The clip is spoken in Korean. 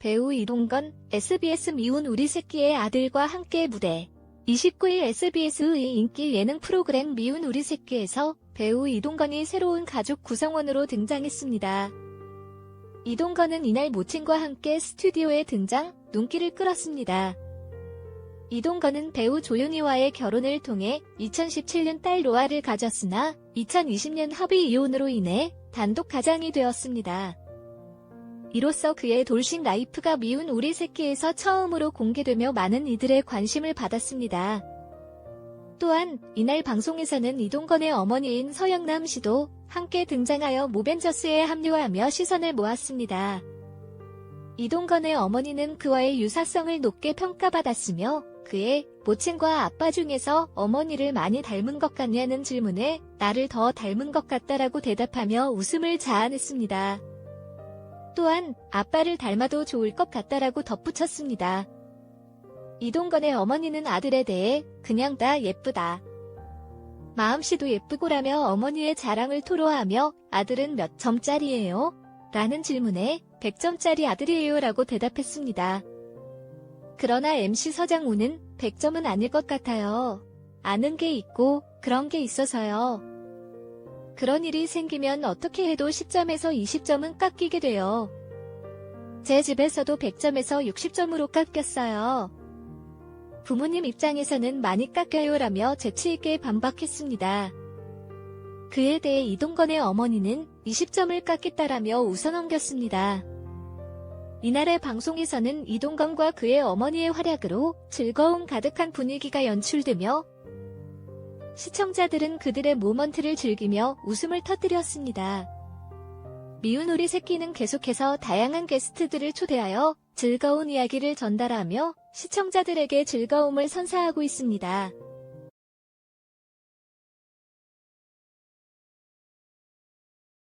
배우 이동건, SBS 미운 우리 새끼의 아들과 함께 무대. 29일 SBS의 인기 예능 프로그램 미운 우리 새끼에서 배우 이동건이 새로운 가족 구성원으로 등장했습니다. 이동건은 이날 모친과 함께 스튜디오에 등장, 눈길을 끌었습니다. 이동건은 배우 조윤희와의 결혼을 통해 2017년 딸 로아를 가졌으나 2020년 합의 이혼으로 인해 단독 가장이 되었습니다. 이로써 그의 돌싱 라이프가 미운 우리 새끼에서 처음으로 공개되며 많은 이들의 관심을 받았습니다. 또한 이날 방송에서는 이동건의 어머니인 서영남 씨도 함께 등장하여 모벤져스에 합류하며 시선을 모았습니다. 이동건의 어머니는 그와의 유사성을 높게 평가받았으며 그의 모친과 아빠 중에서 어머니를 많이 닮은 것 같냐는 질문에 나를 더 닮은 것 같다라고 대답하며 웃음을 자아냈습니다. 또한 아빠를 닮아도 좋을 것 같다라고 덧붙였습니다. 이동건의 어머니는 아들에 대해 그냥 다 예쁘다. 마음씨도 예쁘고라며 어머니의 자랑을 토로하며 아들은 몇 점짜리예요? 라는 질문에 100점짜리 아들이에요 라고 대답했습니다. 그러나 MC 서장훈은 100점은 아닐 것 같아요. 아는 게 있고 그런 게 있어서요. 그런 일이 생기면 어떻게 해도 10점에서 20점은 깎이게 돼요. 제 집에서도 100점에서 60점으로 깎였어요. 부모님 입장에서는 많이 깎여요라며 재치있게 반박했습니다. 그에 대해 이동건의 어머니는 20점을 깎겠다라며 웃어넘겼습니다. 이날의 방송에서는 이동건과 그의 어머니의 활약으로 즐거움 가득한 분위기가 연출되며 시청자들은 그들의 모먼트를 즐기며 웃음을 터뜨렸습니다. 미운 우리 새끼는 계속해서 다양한 게스트들을 초대하여 즐거운 이야기를 전달하며 시청자들에게 즐거움을 선사하고 있습니다.